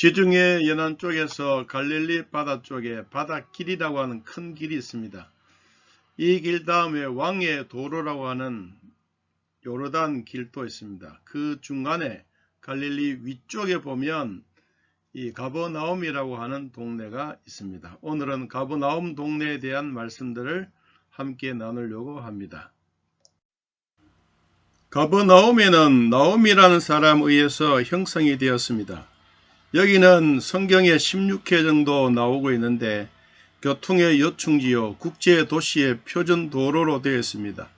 지중해 연안 쪽에서 갈릴리 바다 쪽에 바닷길이라고 하는 큰 길이 있습니다. 이 길 다음에 왕의 도로라고 하는 요르단 길도 있습니다. 그 중간에 갈릴리 위쪽에 보면 이 가버나움이라고 하는 동네가 있습니다. 오늘은 가버나움 동네에 대한 말씀들을 함께 나누려고 합니다. 가버나움에는 나움이라는 사람에 의해서 형성이 되었습니다. 여기는 성경에 16회 정도 나오고 있는데 교통의 요충지요 국제 도시의 표준 도로로 되어 있습니다.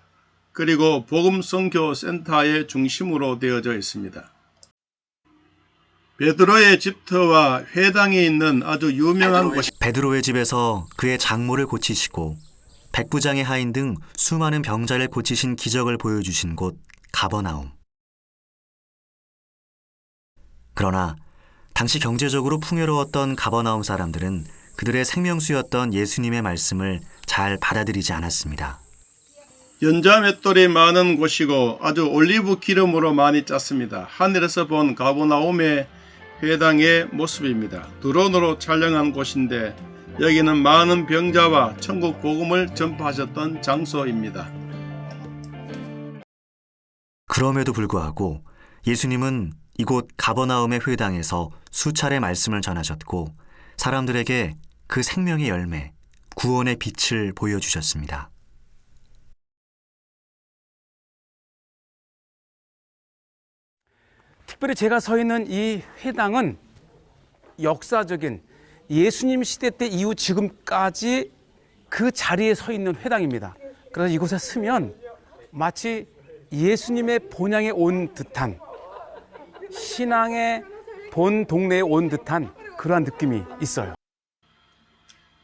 그리고 복음 선교 센터의 중심으로 되어져 있습니다. 베드로의 집터와 회당이 있는 아주 유명한 곳이 베드로의 집에서 그의 장모를 고치시고 백부장의 하인 등 수많은 병자를 고치신 기적을 보여주신 곳 가버나움. 그러나 당시 경제적으로 풍요로웠던 가버나움 사람들은 그들의 생명수였던 예수님의 말씀을 잘 받아들이지 않았습니다. 연자 맷돌이 많은 곳이고 아주 올리브 기름으로 많이 짰습니다. 하늘에서 본 가보나움의 회당의 모습입니다. 드론으로 촬영한 곳인데 여기는 많은 병자와 천국 복음을 전파하셨던 장소입니다. 그럼에도 불구하고 예수님은 이곳 가버나움의 회당에서 수차례 말씀을 전하셨고 사람들에게 그 생명의 열매, 구원의 빛을 보여주셨습니다. 특별히 제가 서 있는 이 회당은 역사적인 예수님 시대 때 이후 지금까지 그 자리에 서 있는 회당입니다. 그래서 이곳에 서면 마치 예수님의 본향에 온 듯한 신앙의 본 동네에 온 듯한 그러한 느낌이 있어요.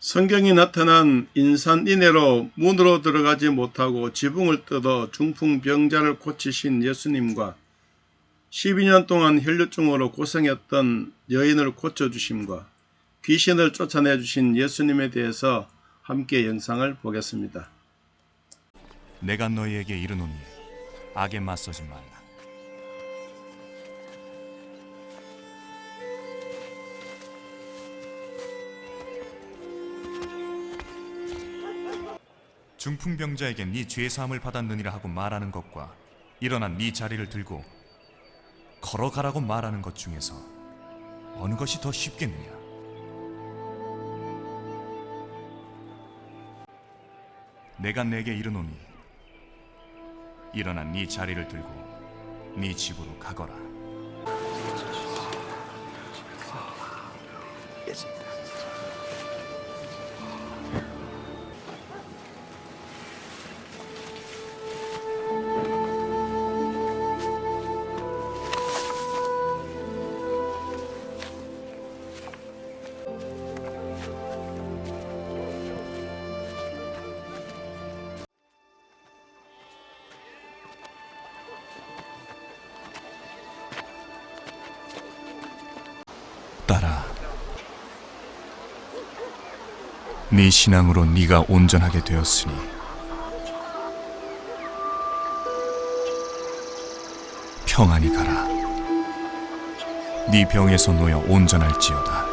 성경이 나타난 인산인해로 문으로 들어가지 못하고 지붕을 뜯어 중풍병자를 고치신 예수님과 12년 동안 혈류증으로 고생했던 여인을 고쳐주심과 귀신을 쫓아내주신 예수님에 대해서 함께 영상을 보겠습니다. 내가 너희에게 이르노니 악에 맞서지 말라. 중풍병자에게 네죄 사함을 받았느니라 하고 말하는 것과 일어나 네 자리를 들고 걸어가라고 말하는 것 중에서 어느 것이 더 쉽겠느냐? 내가 내게 이르노니 일어나 네 자리를 들고 네 집으로 가거라. 따라. 네 신앙으로 네가 온전하게 되었으니 평안히 가라. 네 병에서 놓여 온전할지어다.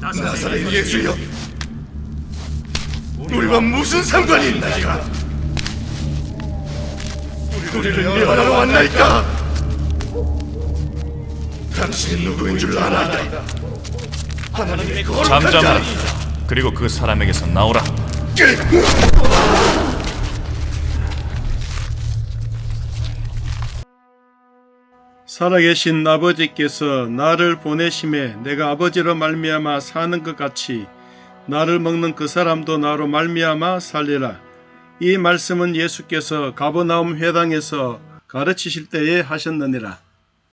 나사렛 예수여 우리와 무슨 상관이 있나이까? 우리를 멸하러 왔나이까? 당신이 누구인 줄 아나이다. 하나님의 거룩한 자 잠잠하라. 그리고 그 사람에게서 나오라. 살아계신 아버지께서 나를 보내심에 내가 아버지로 말미암아 사는 것 같이 나를 먹는 그 사람도 나로 말미암아 살리라. 이 말씀은 예수께서 가버나움 회당에서 가르치실 때에 하셨느니라.